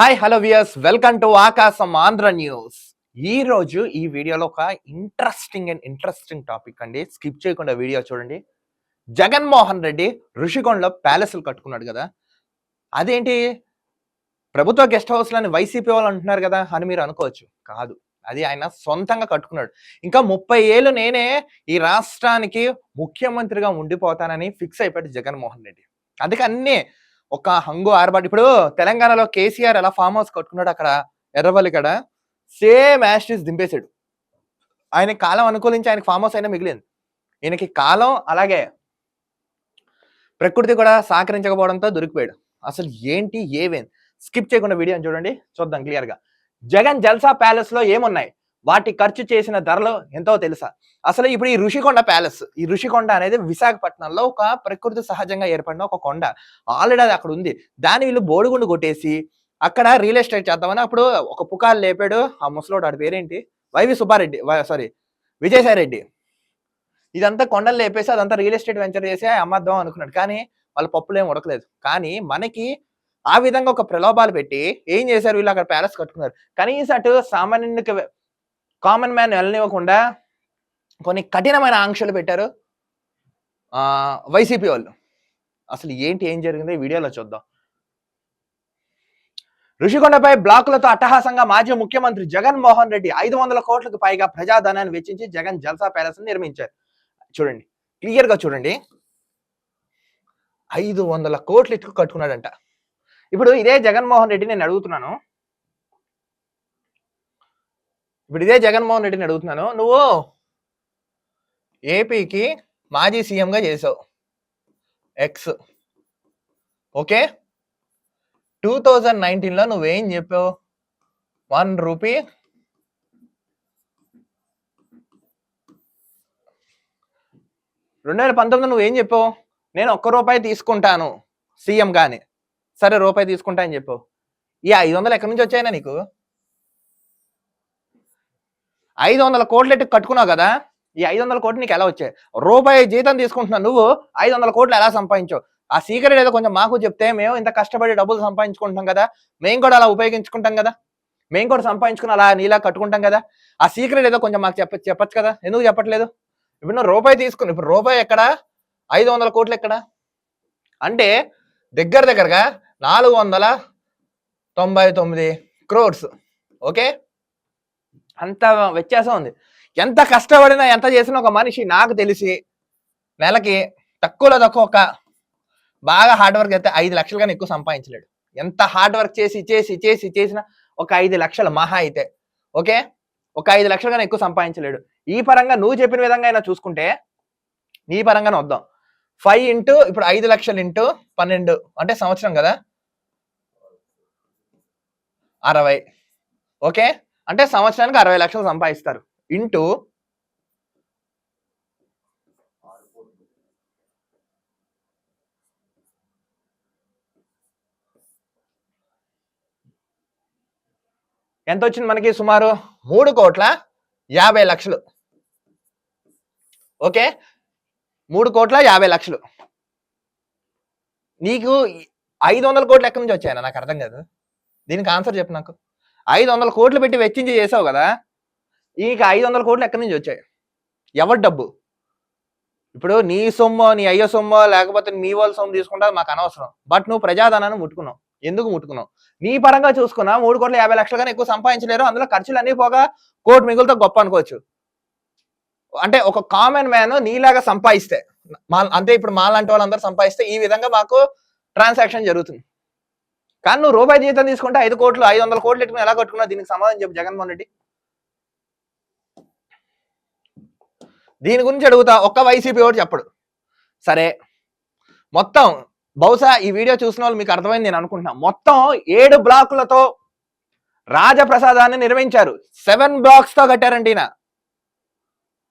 Hi hello viewers welcome to Aakasam Andhra news ఈ రోజు ఈ వీడియోలో ఒక ఇంట్రెస్టింగ్ అండ్ ఇంట్రెస్టింగ్ టాపిక్ అండి. స్కిప్ చేయకుండా వీడియో చూడండి. జగన్మోహన్ రెడ్డి ఋషికొండలో ప్యాలెస్లు కట్టుకున్నాడు కదా. అదేంటి? ప్రభుత్వ గెస్ట్ హౌస్లని వైసీపీ వాళ్ళు అంటున్నారు కదా అని మీరు అనుకోవచ్చు. కాదు. అది ఆయన సొంతంగా కట్టుకున్నాడు. ఇంకా ముప్పై ఏళ్ళు నేనే ఈ రాష్ట్రానికి ముఖ్యమంత్రిగా ఉండిపోతానని ఫిక్స్ అయిపోయాడు జగన్మోహన్ రెడ్డి. అందుకే అన్నీ ఒక హంగు ఆర్బాటు ఇప్పుడు తెలంగాణలో కేసీఆర్ ఎలా ఫామ్ హౌస్ కట్టుకున్నాడు అక్కడ ఎర్రవల్లి కాడ సేమ్ యాస్ట్రీస్ దింపేశాడు. ఆయన కాలం అనుకూలించి ఆయనకి ఫామ్ హౌస్ అయినా మిగిలింది. ఈయనకి కాలం అలాగే ప్రకృతి కూడా సహకరించకపోవడంతో దొరికిపోయాడు. అసలు ఏంటి ఏవేం స్కిప్ చేయకుండా వీడియోని చూడండి చూద్దాం క్లియర్గా. జగన్ జల్సా ప్యాలెస్లో ఏమున్నాయి? వాటి ఖర్చు చేసిన ధరలు ఎంతో తెలుసా? అసలు ఇప్పుడు ఈ ఋషికొండ ప్యాలెస్ ఈ ఋషికొండ అనేది విశాఖపట్నంలో ఒక ప్రకృతి సహజంగా ఏర్పడిన ఒక కొండ. ఆల్రెడీ అది అక్కడ ఉంది. దాని వీళ్ళు బోడిగుండు కొట్టేసి అక్కడ రియల్ ఎస్టేట్ చేద్దామని అప్పుడు ఒక పుకాలు లేపాడు. ఆ ముసలోడు ఆడి పేరేంటి? YV Subbareddy sorry Vijayasai Reddy. ఇదంతా కొండలు లేపేసి అదంతా రియల్ ఎస్టేట్ వెంచర్ చేసి అమ్మద్దాం అనుకున్నాడు. కానీ వాళ్ళ పప్పులు ఏం ఉడకలేదు. కానీ మనకి ఆ విధంగా ఒక ప్రలోభాలు పెట్టి ఏం చేశారు? వీళ్ళు అక్కడ ప్యాలెస్ కట్టుకున్నారు. కనీసం అటు సామాన్యునికి కామన్ మ్యాన్ వెళ్ళనివ్వకుండా కొన్ని కఠినమైన ఆంక్షలు పెట్టారు. వైసీపీ వాళ్ళు. అసలు ఏంటి ఏం జరిగిందో ఈ వీడియోలో చూద్దాం. ఋషికొండపై బ్లాకులతో అట్టహాసంగా మాజీ ముఖ్యమంత్రి జగన్మోహన్ రెడ్డి ఐదు వందల కోట్లకు పైగా ప్రజాధనాన్ని వెచ్చించి జగన్ జల్సా ప్యాలెస్ నిర్మించారు. చూడండి క్లియర్గా చూడండి. ఐదు వందల కోట్లు ఇటుకు కట్టుకున్నాడంట. ఇప్పుడు ఇదే జగన్మోహన్ రెడ్డి నేను అడుగుతున్నాను. ఇప్పుడు ఇదే జగన్మోహన్ రెడ్డిని అడుగుతున్నాను. నువ్వు ఏపీకి మాజీ సీఎంగా చేసావు. X okay? టూ థౌజండ్ నైన్టీన్లో నువ్వేం చెప్పావు? One rupee. రెండు వేల పంతొమ్మిది నువ్వేం చెప్పావు? నేను ఒక్క రూపాయి తీసుకుంటాను సీఎం కానీ సరే రూపాయి తీసుకుంటా అని చెప్పావు. ఈ ఐదు వందలు ఎక్కడి నుంచి వచ్చాయినా నీకు? ఐదు వందల కోట్లు ఎట్టు కట్టుకున్నావు కదా ఈ ఐదు వందల కోట్లు నీకు ఎలా వచ్చాయి? రూపాయి జీతం తీసుకుంటున్నావు నువ్వు ఐదు వందల కోట్లు ఎలా సంపాదించావు? ఆ సీక్రెట్ ఏదో కొంచెం మాకు చెప్తే మేము ఇంత కష్టపడి డబ్బులు సంపాదించుకుంటాం కదా మేము కూడా అలా ఉపయోగించుకుంటాం కదా మేము కూడా సంపాదించుకుని అలా నీలా కట్టుకుంటాం కదా ఆ సీక్రెట్ ఏదో కొంచెం మాకు చెప్ప చెప్పచ్చు కదా ఎందుకు చెప్పట్లేదు? ఇప్పుడు నువ్వు రూపాయి తీసుకుని ఇప్పుడు రూపాయి ఎక్కడ? ఐదు వందల కోట్లు ఎక్కడ? అంటే దగ్గర దగ్గరగా నాలుగు వందల తొంభై తొమ్మిది క్రోర్స్ ఓకే? అంత వ్యత్యాసం ఉంది. ఎంత కష్టపడినా ఎంత చేసినా ఒక మనిషి నాకు తెలిసి నెలకి తక్కువలో తక్కువ ఒక బాగా హార్డ్ వర్క్ అయితే ఐదు లక్షలు కానీ ఎక్కువ సంపాదించలేడు. ఎంత హార్డ్ వర్క్ చేసి చేసి చేసి చేసినా ఒక ఐదు లక్షలు మహా అయితే ఓకే? ఒక ఐదు లక్షలు కానీ ఎక్కువ సంపాదించలేడు. ఈ పరంగా నువ్వు చెప్పిన విధంగా అయినా చూసుకుంటే నీ పరంగానే వద్దాం. ఫైవ్ ఇంటూ ఇప్పుడు ఐదు లక్షలు ఇంటూ పన్నెండు అంటే సంవత్సరం కదా? అరవై ఓకే? అంటే సంవత్సరానికి అరవై లక్షలు సంపాదిస్తారు. ఇంటూ ఎంత వచ్చింది మనకి సుమారు? మూడు కోట్ల యాభై లక్షలు. ఓకే? మూడు కోట్ల యాభై లక్షలు. నీకు ఐదు వందల కోట్ల ఎక్కడి నుంచి వచ్చాయన నాకు అర్థం కాదు. దీనికి ఆన్సర్ చెప్పు నాకు. ఐదు వందల కోట్లు పెట్టి వెచ్చించి చేసావు కదా నీకు ఐదు వందల కోట్లు ఎక్కడి నుంచి వచ్చాయి? ఎవరి డబ్బు? ఇప్పుడు నీ సొమ్ము నీ అయ్యో సొమ్ము లేకపోతే మీ వాళ్ళ సొమ్ము తీసుకుంటా మాకు అనవసరం. బట్ నువ్వు ప్రజాధనాన్ని ముట్టుకున్నావు. ఎందుకు ముట్టుకున్నావు? నీ పరంగా చూసుకున్నా మూడు కోట్ల యాభై లక్షలు కానీ ఎక్కువ సంపాదించలేరు అందులో ఖర్చులు అన్నీ పోగా కోటి మిగులుతో గొప్ప అనుకోవచ్చు. అంటే ఒక కామన్ మ్యాన్ నీలాగా సంపాదిస్తే మా అంటే ఇప్పుడు మాలాంటి వాళ్ళందరూ సంపాదిస్తే ఈ విధంగా మాకు ట్రాన్సాక్షన్ జరుగుతుంది. కానీ నువ్వు రూపాయి జీతం తీసుకుంటే ఐదు కోట్లు ఐదు వందల కోట్లు ఎట్టుకుని ఎలా కట్టుకున్నావు? దీనికి సమాధానం చెప్పు జగన్మోహన్ రెడ్డి. దీని గురించి అడుగుతా ఒక్క వైసీపీ ఒకటి చెప్పడు. సరే మొత్తం బహుశా ఈ వీడియో చూసిన వాళ్ళు మీకు అర్థమైంది నేను అనుకుంటున్నా. మొత్తం ఏడు బ్లాకులతో రాజప్రసాదాన్ని నిర్మించారు సెవెన్ బ్లాక్స్తో కట్టారండి ఈయన.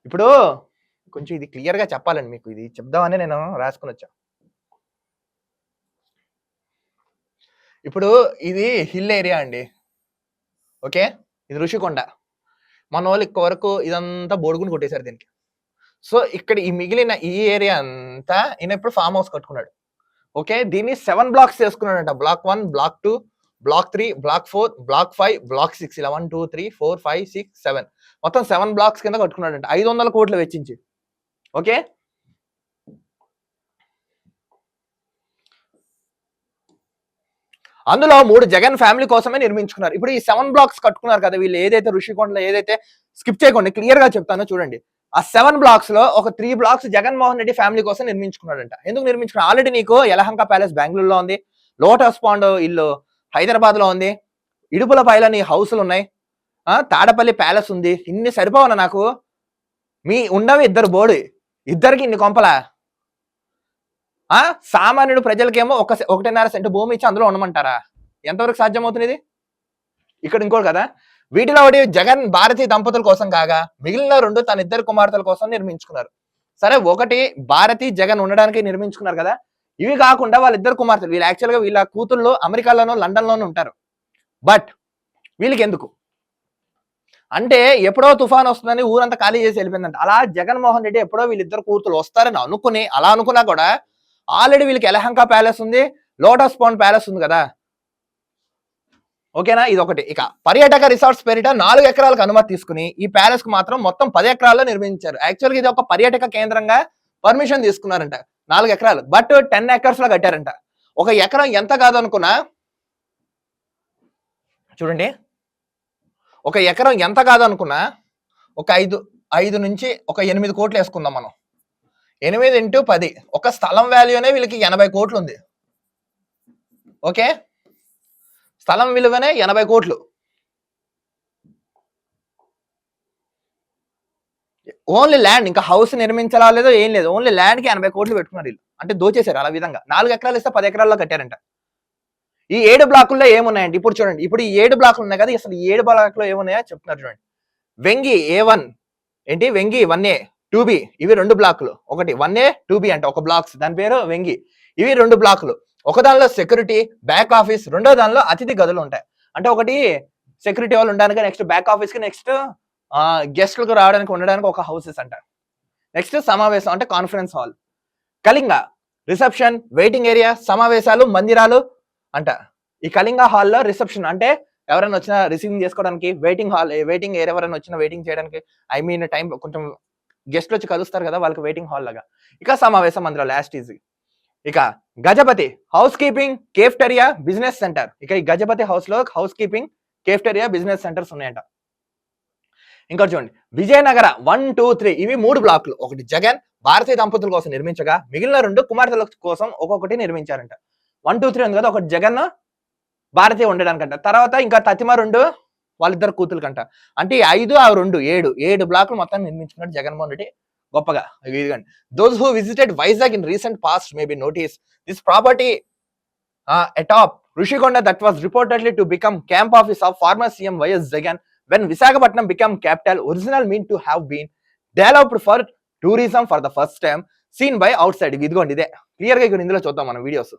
ఇప్పుడు కొంచెం ఇది క్లియర్గా చెప్పాలండి మీకు ఇది చెప్దామని నేను రాసుకుని వచ్చాను ఇప్పుడు ఇది హిల్ ఏరియా అండి. ఓకే? ఇది ఋషికొండ. మన వాళ్ళు ఇక్కడ వరకు ఇదంతా బోడుగుని కొట్టేశారు దీనికి. సో ఇక్కడ ఈ మిగిలిన ఈ ఏరియా అంతా ఈయన ఇప్పుడు ఫామ్ హౌస్ కట్టుకున్నాడు. ఓకే? దీన్ని seven blocks చేసుకున్నాడంట. Block one block two block three block four block five block six. ఇలా one two three four five six seven. మొత్తం సెవెన్ బ్లాక్స్ కింద కట్టుకున్నాడంట. ఐదు వందల కోట్లు వెచ్చించి. ఓకే? అందులో మూడు జగన్ ఫ్యామిలీ కోసమే నిర్మించుకున్నారు. ఇప్పుడు ఈ సెవెన్ బ్లాక్స్ కట్టుకున్నారు కదా వీళ్ళు. ఏదైతే ఋషికొండలో ఏదైతే స్కిప్ చేయకుండా క్లియర్గా చెప్తానో చూడండి. ఆ సెవెన్ బ్లాక్స్లో ఒక three blocks Jaganmohan Reddy family కోసం నిర్మించుకున్నాడంట. ఎందుకు నిర్మించుకున్నా ఆల్రెడీ నీకు యలహంక ప్యాలెస్ బెంగళూరులో ఉంది. లోటస్ పాండ్ ఇల్లు హైదరాబాద్లో ఉంది. ఇడుపుల పైల నీ ఉన్నాయి. తాడపల్లి ప్యాలెస్ ఉంది. ఇన్ని సరిపోవనా నాకు? మీ ఉండవి ఇద్దరు బోర్డు ఇద్దరికి ఇన్ని కొంపలా? ఆ? సామాన్యుడు ప్రజలకేమో ఒక సె- ఒకటిన్నర సెంటు భూమి ఇచ్చి అందులో ఉండమంటారా? ఎంతవరకు సాధ్యమవుతుంది ఇది ఇక్కడ ఇంకోటి కదా వీటిలో ఒకటి జగన్ భారతీయ దంపతుల కోసం కాగా మిగిలిన రెండు తన ఇద్దరు కుమార్తెల కోసం నిర్మించుకున్నారు. సరే ఒకటి భారతి జగన్ ఉండడానికి నిర్మించుకున్నారు కదా ఇవి కాకుండా వాళ్ళిద్దరు కుమార్తెలు వీళ్ళు యాక్చువల్గా వీళ్ళ కూతుళ్ళు అమెరికాలోనూ లండన్ లోనూ ఉంటారు. బట్ వీళ్ళకి ఎందుకు అంటే ఎప్పుడో తుఫాన్ వస్తుందని ఊరంతా ఖాళీ చేసి వెళ్ళిపోయిందంట. అలా జగన్మోహన్ రెడ్డి ఎప్పుడో వీళ్ళిద్దరు కూతురు వస్తారని అనుకుని అలా అనుకున్నా కూడా ఆల్రెడీ వీళ్ళకి ఎలహంక ప్యాలెస్ ఉంది లోటస్ పాండ్ ప్యాలెస్ ఉంది కదా. ఓకేనా ఇది ఒకటి ఇక పర్యాటక రిసార్ట్స్ పేరిట నాలుగు ఎకరాలకు అనుమతి తీసుకుని ఈ ప్యాలెస్కు మాత్రం మొత్తం పది ఎకరాల్లో నిర్మించారు. యాక్చువల్గా ఇది ఒక పర్యాటక కేంద్రంగా పర్మిషన్ తీసుకున్నారంట. నాలుగు ఎకరాలు. బట్ టెన్ ఎకర్స్లో కట్టారంట. ఒక ఎకరం ఎంత కాదనుకున్నా చూడండి. ఒక ఎకరం ఎంత కాదనుకున్నా ఒక ఐదు ఐదు నుంచి ఒక ఎనిమిది కోట్లు వేసుకుందాం మనం. ఎనిమిది ఇంటూ పది. ఒక స్థలం వాల్యూనే వీళ్ళకి ఎనభై కోట్లు ఉంది ఓకే? స్థలం విలువనే ఎనభై కోట్లు. ఓన్లీ ల్యాండ్ ఇంకా హౌస్ నిర్మించాలా లేదో ఏం లేదు. ఓన్లీ ల్యాండ్కి ఎనభై కోట్లు పెట్టుకున్నారు వీళ్ళు. అంటే దోచేశారు అలా విధంగా. నాలుగు ఎకరాలు ఇస్తే పది ఎకరాల్లో కట్టారంట. ఈ ఏడు బ్లాకుల్లో ఏమున్నాయండి? ఇప్పుడు చూడండి. ఇప్పుడు ఈ ఏడు బ్లాకులు ఉన్నాయి కదా అసలు ఈ ఏడు బ్లాక్లో ఏమున్నాయో చెప్తున్నారు చూడండి. వెంగి ఏ వన్ ఏంటి? Vengi one A two B ఇవి రెండు బ్లాక్లు. ఒకటి వన్ ఏ టూ బి అంట ఒక బ్లాక్స్. దాని పేరు వెంగి. ఇవి రెండు బ్లాకులు. ఒక దానిలో సెక్యూరిటీ బ్యాక్ ఆఫీస్. రెండో దానిలో అతిథి గదులు ఉంటాయి. అంటే ఒకటి సెక్యూరిటీ వాళ్ళు ఉండడానికి నెక్స్ట్ బ్యాక్ ఆఫీస్కి నెక్స్ట్ గెస్ట్లకు రావడానికి ఉండడానికి ఒక హౌసెస్ అంటారు. నెక్స్ట్ సమావేశం అంటే conference hall. Kalinga reception waiting area సమావేశాలు మందిరాలు అంట ఈ కళింగ హాల్లో రిసెప్షన్ అంటే ఎవరైనా వచ్చినా రిసీవింగ్ చేసుకోవడానికి వెయిటింగ్ హాల్ వెయిటింగ్ ఏరియా ఎవరైనా వచ్చినా వెయిటింగ్ చేయడానికి ఐ మీన్ టైం కొంచెం గెస్ట్లు వచ్చి కలుస్తారు కదా వాళ్ళకి వెయిటింగ్ హాల్ లాగా. ఇక సమావేశం అందులో లాస్ట్ ఈజీ ఇక Gajapathi house keeping cafeteria business centre ఇక ఈ గజపతి హౌస్లో house keeping cafeteria business centres ఉన్నాయంట. ఇంకోటి చూడండి. విజయనగర వన్ టూ త్రీ ఇవి మూడు బ్లాక్లు ఒకటి జగన్ భారతీయ దంపతుల కోసం నిర్మించగా మిగిలిన రెండు కుమార్తెల కోసం ఒక్కొక్కటి నిర్మించారంట. వన్ టూ త్రీ ఉంది కదా ఒకటి జగన్ భారతీయ ఉండడానికంట. తర్వాత ఇంకా తతిమ రెండు వాళ్ళిద్దరు కూతురుకంట అంటే ఐదు ఆ రెండు ఏడు ఏడు బ్లాక్లు మొత్తం నిర్మించుకున్నాడు జగన్మోహన్ రెడ్డి గొప్పగా. ఇదిగండి those who visited Vizag in recent past may be notice this property atop Rushikonda that was reportedly to become camp office of former CM YS Jagan when Visakhapatnam become capital original mean to have been developed for tourism for the first time seen by outside ఇదిగోండి ఇదే. క్లియర్గా ఇక్కడ ఇందులో చూద్దాం మనం videos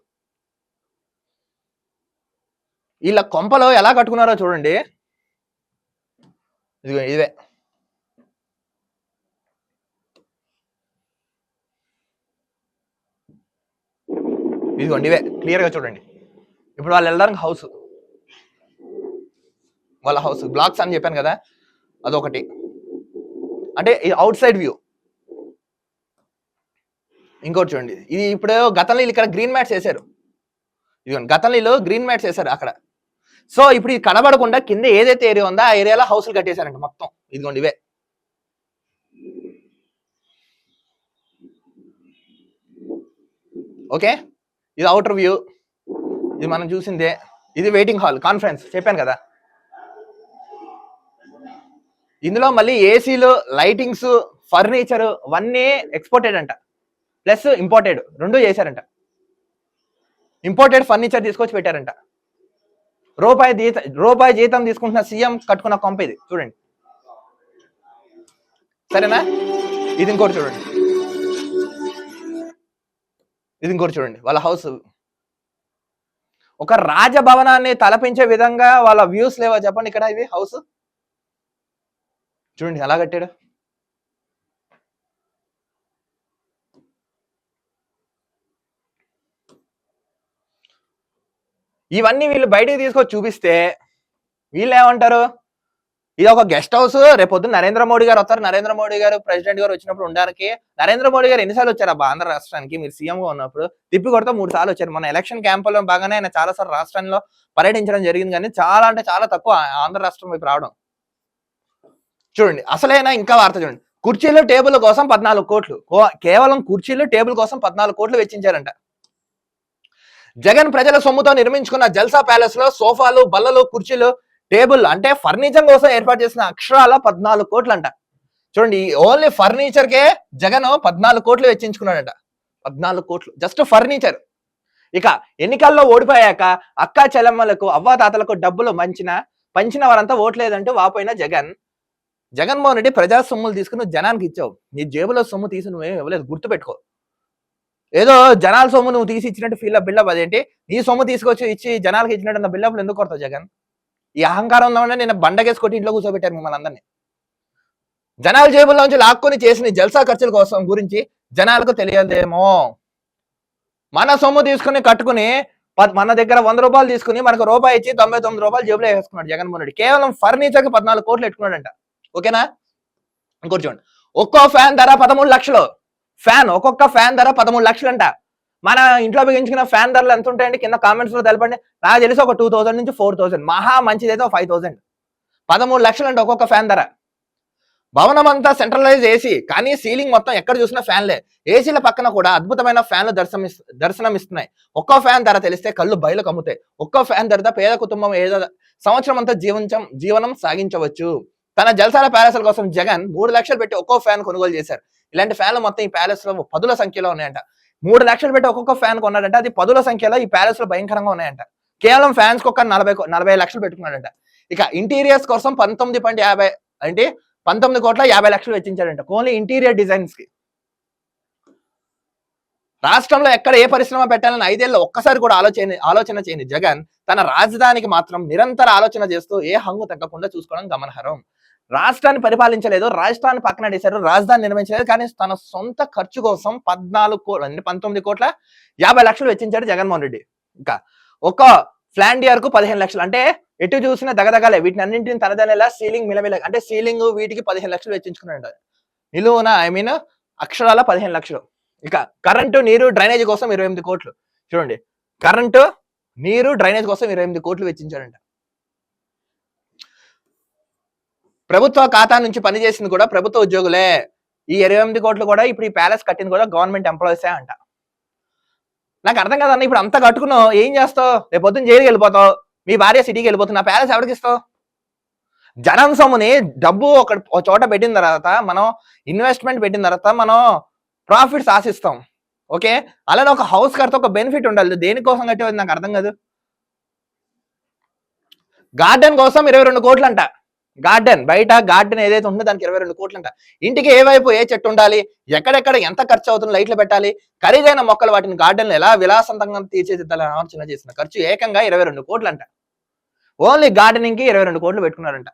వీళ్ళ కొంపలో ఎలా కట్టుకున్నారో చూడండి. ఇదిగో ఇదే. ఇదిగోండి ఇవే. క్లియర్గా చూడండి. ఇప్పుడు వాళ్ళు వెళ్ళడానికి హౌస్ వాళ్ళ హౌస్ బ్లాక్స్ అని చెప్పాను కదా అదొకటి. అంటే అవుట్ సైడ్ వ్యూ ఇంకోటి చూడండి. ఇది ఇప్పుడు గతంలో ఇక్కడ గ్రీన్ మ్యాట్స్ వేశారు. ఇదిగోండి గతంలో గ్రీన్ మ్యాట్స్ వేశారు అక్కడ. సో ఇప్పుడు ఇది కనబడకుండా కింద ఏదైతే ఏరియా ఉందో ఆ ఏరియాలో హౌస్లు కట్టేశారంట మొత్తం. ఇదిగోండి ఇవే. ఓకే? ఇది అవుటర్ వ్యూ ఇది మనం చూసిందే. ఇది వెయిటింగ్ హాల్ కాన్ఫరెన్స్ చెప్పాను కదా. ఇందులో మళ్ళీ ఏసీలు లైటింగ్స్ ఫర్నిచర్ అవన్నీ ఎక్స్పోర్టెడ్ అంట. ప్లస్ ఇంపోర్టెడ్ రెండు చేశారంట. ఇంపోర్టెడ్ ఫర్నిచర్ తీసుకొచ్చి పెట్టారంట. రూపాయి జీతం రూపాయి జీతం తీసుకుంటున్న సీఎం కట్టుకున్న కొంప ఇది. చూడండి. సరేనా? ఇది ఇంకోటి చూడండి. ఇది ఇంకోటి చూడండి. వాళ్ళ హౌస్. ఒక రాజభవనాన్ని తలపించే విధంగా వాళ్ళ వ్యూస్ లేవా చెప్పండి ఇక్కడ ఇవి? హౌస్? చూడండి ఎలా కట్టాడు? ఇవన్నీ వీళ్ళు బయటికి తీసుకొచ్చి చూపిస్తే వీళ్ళు ఏమంటారు? ఇది ఒక గెస్ట్ హౌస్. రేపొద్దు నరేంద్ర మోడీ గారు వస్తారు. నరేంద్ర మోడీ గారు ప్రెసిడెంట్ గారు వచ్చినప్పుడు ఉండడానికి నరేంద్ర మోడీ గారు ఎన్నిసార్లు వచ్చారు అబ్బా ఆంధ్ర రాష్ట్రానికి? మీరు సీఎంగా ఉన్నప్పుడు తిప్పి కొడితే మూడు సార్లు వచ్చారు. మన ఎలక్షన్ క్యాంపులో బాగానే ఆయన చాలా సార్లు రాష్ట్రంలో పర్యటించడం జరిగింది. కానీ చాలా అంటే చాలా తక్కువ ఆంధ్ర రాష్ట్రం వైపు రావడం. చూడండి అసలైనా ఇంకా వార్త చూడండి. కుర్చీలు టేబుల్ కోసం పద్నాలుగు కోట్లు. కో- కేవలం కుర్చీలు టేబుల్ కోసం పద్నాలుగు కోట్లు వెచ్చించారంట. జగన్ ప్రజల సొమ్ముతో నిర్మించుకున్న జల్సా ప్యాలెస్లో సోఫాలు బల్లలు కుర్చీలు టేబుల్ అంటే ఫర్నిచర్ కోసం ఏర్పాటు చేసిన అక్షరాల పద్నాలుగు కోట్లు అంట చూడండి ఓన్లీ ఫర్నిచర్ కే జగన్ పద్నాలుగు కోట్లు వెచ్చించుకున్నాడంట. పద్నాలుగు కోట్లు జస్ట్ ఫర్నిచర్. ఇక ఎన్నికల్లో ఓడిపోయాక అక్కా చెల్లెమ్మలకు అవ్వాతాతలకు డబ్బులు మంచిన పంచిన వారంతా ఓట్లేదంటూ వాపోయిన జగన్. జగన్మోహన్ రెడ్డి ప్రజా సొమ్ములు తీసుకుని జనానికి ఇచ్చావు. నీ జేబులో సొమ్ము తీసి నువ్వేం ఇవ్వలేదు గుర్తుపెట్టుకో. ఏదో జనాల సొమ్ము నువ్వు తీసి ఇచ్చినట్టు ఫీల్ బిల్డప్ అదేంటి? నీ సొమ్ము తీసుకొచ్చి ఇచ్చి జనాలకి ఇచ్చినట్టు బిల్డప్లు ఎందుకు కొడతావు జగన్? ఈ అహంకారం ఉందామని నేను బండగేసి కొట్టి ఇంట్లో కూర్చోబెట్టారు మిమ్మల్ని అందరినీ. జనాల జేబుల్లో నుంచి లాక్కొని చేసిన జల్సా ఖర్చుల కోసం గురించి జనాలకు తెలియదేమో. మన సొమ్ము తీసుకుని కట్టుకుని మన దగ్గర వంద రూపాయలు తీసుకుని మనకు రూపాయి ఇచ్చి తొంభై తొమ్మిది రూపాయలు జేబులో వేసుకున్నాడు జగన్మోహన్ రెడ్డి. కేవలం ఫర్నిచర్కి పద్నాలుగు కోట్లు పెట్టుకున్నాడంట. ఓకేనా? ఇంకోటి చూడండి. ఒక్కో ఫ్యాన్ ధర పదమూడు లక్షలు. ఫ్యాన్ ఒక్కొక్క ఫ్యాన్ ధర పదమూడు లక్షలు మన ఇంట్లో బిగించుకున్న ఫ్యాన్ ధరలు ఎంత ఉంటాయండి? కింద కామెంట్స్లో తెలపండి. నాకు తెలిసి ఒక టూ థౌసండ్ నుంచి ఫోర్ థౌసండ్ మహా మంచిది అయితే ఫైవ్ థౌసండ్ పదమూడు లక్షలు అంటే ఒక్కొక్క ఫ్యాన్ ధర. భవనం అంతా సెంట్రలైజ్ ఏసీ కానీ సీలింగ్ మొత్తం ఎక్కడ చూసినా ఫ్యాన్లే ఏసీల పక్కన కూడా అద్భుతమైన ఫ్యాన్లు దర్శనం దర్శనం ఇస్తున్నాయి. ఒక్కో ఫ్యాన్ ధర తెలిస్తే కళ్ళు బయలు కమ్ముతాయి. ఒక్కో ఫ్యాన్ ధరతో పేద కుటుంబం ఏదో సంవత్సరం అంతా జీవించం జీవనం సాగించవచ్చు. తన జలసాల ప్యాలెస్ల కోసం జగన్ మూడు లక్షలు పెట్టి ఒక్కో ఫ్యాన్ కొనుగోలు చేశారు. ఇలాంటి ఫ్యాన్లు మొత్తం ఈ ప్యాలెస్లో పదుల సంఖ్యలో ఉన్నాయంట. మూడు లక్షలు పెట్టి ఒక్కొక్క ఫ్యాన్ కొన్నాడంట. అది పదుల సంఖ్యలో ఈ ప్యాలెస్లో భయంకరంగా ఉన్నాయంట. కేవలం ఫ్యాన్స్ ఒక నలభై నలభై లక్షలు పెట్టుకున్నాడంట. ఇక ఇంటీరియర్స్ కోసం పంతొమ్మిది పాయింట్ యాభై అంటే పంతొమ్మిది కోట్ల యాభై లక్షలు వెచ్చించాడంట. Only interior డిజైన్స్కి. రాష్ట్రంలో ఎక్కడ ఏ పరిశ్రమ పెట్టాలని ఐదేళ్ళు ఒక్కసారి కూడా ఆలోచన ఆలోచన చేయని జగన్ తన రాజధానికి మాత్రం నిరంతర ఆలోచన చేస్తూ ఏ హంగు తగ్గకుండా చూసుకోవడం గమనహరం రాష్ట్రాన్ని పరిపాలించలేదు రాష్ట్రాన్ని పక్కన పెట్టేశారు రాజధాని నిర్మించలేదు కానీ తన సొంత ఖర్చు కోసం పద్నాలుగు కోట్ల అంటే పంతొమ్మిది కోట్ల యాభై లక్షలు వెచ్చించాడు జగన్మోహన్ రెడ్డి. ఇంకా ఒక ఫ్లాండియర్కు పదిహేను లక్షలు. అంటే ఎటు చూసినా దగదగాలే వీటిని అన్నింటిని తనదనేలా సీలింగ్ మిలమిల అంటే సీలింగ్ వీటికి పదిహేను లక్షలు వెచ్చించుకున్నాడు నిలువున ఐ మీన్ అక్షరాల పదిహేను లక్షలు. ఇక కరెంటు నీరు డ్రైనేజ్ కోసం ఇరవై ఎనిమిది కోట్లు. చూడండి కరెంటు నీరు డ్రైనేజ్ కోసం ఇరవై ఎనిమిది కోట్లు వెచ్చించాడంట. ప్రభుత్వ ఖాతా నుంచి పనిచేసింది కూడా ప్రభుత్వ ఉద్యోగులే. ఈ ఇరవై ఎనిమిది కోట్లు కూడా ఇప్పుడు ఈ ప్యాలెస్ కట్టింది కూడా గవర్నమెంట్ ఎంప్లాయీసే అంట. నాకు అర్థం కాదన్న ఇప్పుడు అంతా కట్టుకున్నావు ఏం చేస్తావు? రేపు పొద్దున్న జైలుకి వెళ్ళిపోతావు మీ భార్య సిటీకి వెళ్ళిపోతున్నా ప్యాలెస్ ఎవరికి ఇస్తావు? జనం సొమ్ముని డబ్బు ఒక ఒక చోట పెట్టిన తర్వాత మనం ఇన్వెస్ట్మెంట్ పెట్టిన తర్వాత మనం ప్రాఫిట్స్ ఆశిస్తాం. ఓకే? అలానే ఒక హౌస్ కడితే ఒక బెనిఫిట్ ఉండాలి. దేనికోసం కట్టేది నాకు అర్థం కాదు. గార్డెన్ కోసం ఇరవై రెండు కోట్లు అంట గార్డెన్ బయట గార్డెన్ ఏదైతే ఉందో దానికి ఇరవై రెండు కోట్లు అంట ఇంటికి ఏ వైపు ఏ చెట్టు ఉండాలి ఎక్కడెక్కడ ఎంత ఖర్చు అవుతుంది లైట్లు పెట్టాలి ఖరీదైన మొక్కలు వాటిని గార్డెన్ ఎలా విలాసంతంగా తీర్చిదిద్దాలని ఆలోచన చేసిన ఖర్చు ఏకంగా ఇరవై రెండు కోట్లు అంట ఓన్లీ గార్డెనింగ్కి ఇరవై రెండు కోట్లు పెట్టుకున్నారంట.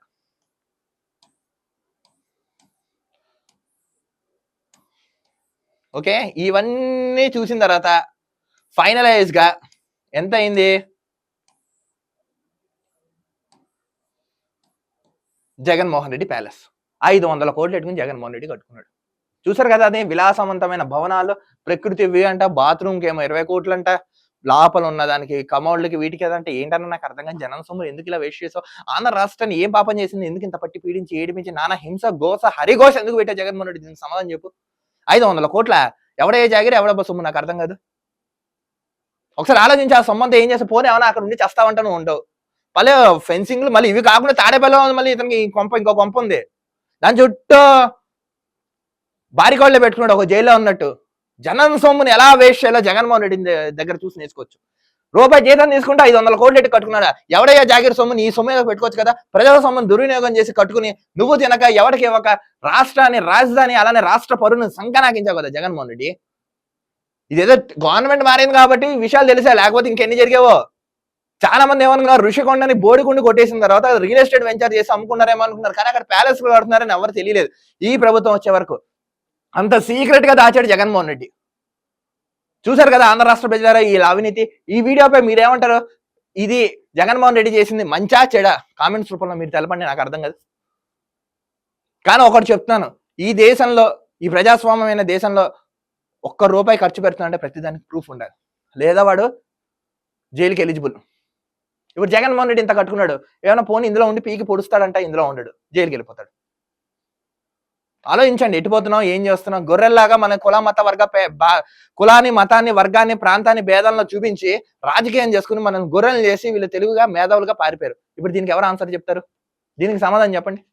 ఓకే ఇవన్నీ చూసిన తర్వాత ఫైనలైజ్గా ఎంత అయింది జగన్మోహన్ రెడ్డి ప్యాలెస్. ఐదు వందల కోట్లు పెట్టుకుని జగన్మోహన్ రెడ్డి కట్టుకున్నాడు. చూసారు కదా అదే విలాసవంతమైన భవనాలు ప్రకృతి ఇవి అంట బాత్రూమ్కి ఏమో ఇరవై కోట్లంట లోపల ఉన్న దానికి కమౌళ్ళకి వీటికి ఏదంటే ఏంటన్నా నాకు అర్థం కానీ జనం సొమ్ములు ఎందుకు ఇలా వేస్ట్ చేసావు ఆంధ్ర రాష్ట్రాన్ని ఏం పాపం చేసింది? ఎందుకు ఇంత పట్టి పీడించి ఏడిపించి నానా హింస గోస హరిఘోష ఎందుకు పెట్టా జగన్మోహన్ రెడ్డి? దీనికి సమాధానం చెప్పు. ఐదు వందల కోట్ల ఎవడే జాగిరి ఎవడ సొమ్ము? నాకు అర్థం కాదు. ఒకసారి ఆలోచించి ఆ సొమ్మంతా ఏం చేస్తే పోనీ ఏమైనా అక్కడ ఉండి చేస్తావంటూ ఉండవు. మళ్ళీ ఫెన్సింగ్లు మళ్ళీ ఇవి కాకుండా తాడేపల్లి ఉంది మళ్ళీ ఇతనికి కొంప ఇంకో కొంప ఉంది. దాని చుట్టూ బారికోళ్ళే పెట్టుకున్నాడు ఒక జైల్లో ఉన్నట్టు. జనం సొమ్ముని ఎలా వేస్ట్ చేయాలో జగన్మోహన్ రెడ్డి దగ్గర చూసి నేర్చుకోవచ్చు. రూపాయి జీతం తీసుకుంటే ఐదు వందల కోట్లు ఎట్టి కట్టుకున్నాడా? ఎవడయ్యా జాగిర్ సొమ్ముని ఈ సొమ్ము పెట్టుకోవచ్చు కదా. ప్రజల సొమ్మును దుర్వినియోగం చేసి కట్టుకుని నువ్వు తినక ఎవరికి ఇవ్వక రాష్ట్రాన్ని రాజధాని అలానే రాష్ట్ర పరుని సంకనాకించావు కదా జగన్మోహన్ రెడ్డి. ఇదేదో గవర్నమెంట్ మారింది కాబట్టి విషయాలు తెలిసా? లేకపోతే ఇంకెన్ని జరిగేవో? చాలా మంది ఏమనుకున్నారు? ఋషికొండని బోడిగుండి కొట్టేసిన తర్వాత రియల్ ఎస్టేట్ వెంచర్ చేసి అమ్ముకున్నారేమో అనుకున్నారు. కానీ అక్కడ ప్యాలెస్ కడుతున్నారని ఎవరు తెలియలేదు. ఈ ప్రభుత్వం వచ్చే వరకు. అంత సీక్రెట్గా దాచాడు జగన్మోహన్ రెడ్డి. చూసారు కదా ఆంధ్ర రాష్ట్ర ప్రజలారా ఈ అవినీతి ఈ వీడియోపై మీరేమంటారు? ఇది జగన్మోహన్ రెడ్డి చేసింది మంచా చెడా? కామెంట్స్ రూపంలో మీరు తెలపండి నాకు అర్థం కాదు. కానీ ఒకటి చెప్తున్నాను. ఈ దేశంలో ఈ ప్రజాస్వామ్యమైన దేశంలో ఒక్క రూపాయి ఖర్చు పెడుతున్నా అంటే ప్రతిదానికి ప్రూఫ్ ఉండాలి. లేదా వాడు జైలుకి ఎలిజిబుల్ ఇప్పుడు జగన్మోహన్ రెడ్డి ఇంత కట్టుకున్నాడు. ఏమైనా పోనీ ఇందులో ఉండి పీకి పొడుస్తాడంట ఇందులో ఉండడు. జైలుకి వెళ్ళిపోతాడు ఆలోచించండి ఎటుపోతున్నాం ఏం చేస్తున్నాం గొర్రెల్లాగా మన కుల మత వర్గ బా- కులాన్ని మతాన్ని వర్గాన్ని ప్రాంతాన్ని భేదాలను చూపించి రాజకీయం చేసుకుని మనం గొర్రెలు చేసి వీళ్ళు తెలుగుగా మేధావులుగా పారిపోయారు. ఇప్పుడు దీనికి ఎవరు ఆన్సర్ చెప్తారు? దీనికి సమాధానం చెప్పండి.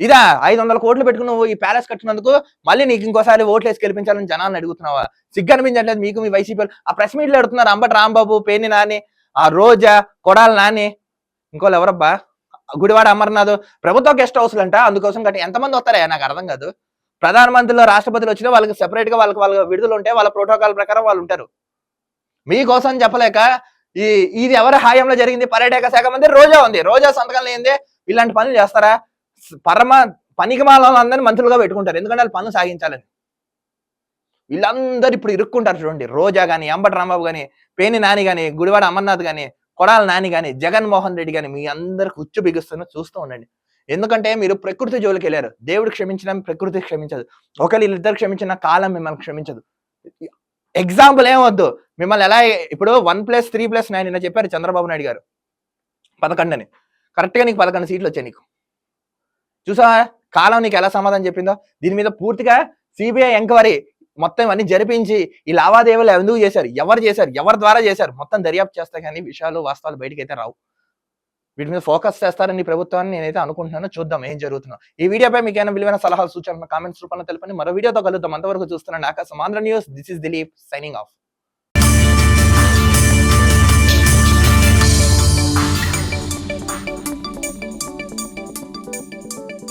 ఇదా ఐదు వందల కోట్లు పెట్టుకుని ఈ ప్యాలెస్ కట్టినందుకు మళ్ళీ నీకు ఇంకోసారి ఓట్లు వేసి గెలిపించాలని జనాన్ని అడుగుతున్నావా? సిగ్గు అనిపించట్లేదు మీకు మీ వైసీపీ ఆ ప్రెస్ మీట్లు అడుగుతున్నారు అంబటి రాంబాబు పేని నాని ఆ రోజా కొడాల నాని. ఇంకోళ్ళు ఎవరబ్బా? గుడివాడ అమర్నాథ్. ప్రభుత్వ గెస్ట్ హౌస్లు అంట. అందుకోసం కట్టి ఎంతమంది వస్తారా నాకు అర్థం కాదు. ప్రధానమంత్రిలో రాష్ట్రపతులు వచ్చినా వాళ్ళకి సెపరేట్గా వాళ్ళకి వాళ్ళ విడుదల ఉంటే వాళ్ళ ప్రోటోకాల్ ప్రకారం వాళ్ళు ఉంటారు. మీకోసం చెప్పలేక ఈ ఇది ఎవరి హాయంలో జరిగింది? పర్యాటక శాఖ మంత్రి రోజా ఉంది. రోజా సంతకం లేనిదే ఇలాంటి పనులు చేస్తారా? పరమ పనికి అందరినీ మంత్రులుగా పెట్టుకుంటారు. ఎందుకంటే వాళ్ళు పనులు సాగించాలని. వీళ్ళందరూ ఇప్పుడు ఇరుక్కుంటారు చూడండి. రోజా కానీ అంబటి రాంబాబు కానీ పేని నాని కానీ గుడివాడ అమర్నాథ్ కానీ కొడాల నాని కానీ జగన్మోహన్ రెడ్డి కానీ మీ అందరు ఉచ్చు బిగుస్తున్న చూస్తూ ఉండండి. ఎందుకంటే మీరు ప్రకృతి జోలికి వెళ్ళారు. దేవుడు క్షమించిన ప్రకృతి క్షమించదు. ఒకవేళ వీళ్ళిద్దరు క్షమించిన కాలం మిమ్మల్ని క్షమించదు. ఎగ్జాంపుల్ ఏమొద్దు. మిమ్మల్ని ఎలా ఇప్పుడు one plus three plus nine నిన్న చెప్పారు చంద్రబాబు నాయుడు గారు. పదకొండని. కరెక్ట్గా నీకు పదకొండు సీట్లు వచ్చాయి నీకు. చూసా కాలం నీకు ఎలా సమాధానం చెప్పిందో? దీని మీద పూర్తిగా సిబిఐ ఎంక్వైరీ మొత్తం ఇవన్నీ జరిపించి ఈ లావాదేవీలు ఎందుకు చేశారు? ఎవరు చేశారు? ఎవరి ద్వారా చేశారు? మొత్తం దర్యాప్తు చేస్తే కానీ విషయాలు వాస్తవాలు బయటకు అయితే రావు. వీటి మీద ఫోకస్ చేస్తారని ప్రభుత్వాన్ని నేనైతే అనుకుంటున్నాను. చూద్దాం ఏం జరుగుతుందో. ఈ వీడియోపై మీకు ఏమైనా విలువైన సలహాలు సూచనలు కామెంట్స్ రూపంలో తెలపండి మరో వీడియోతో కలుద్దాం. అంతవరకు చూస్తున్నాను Aakasam Andhra news. This is Dilip signing off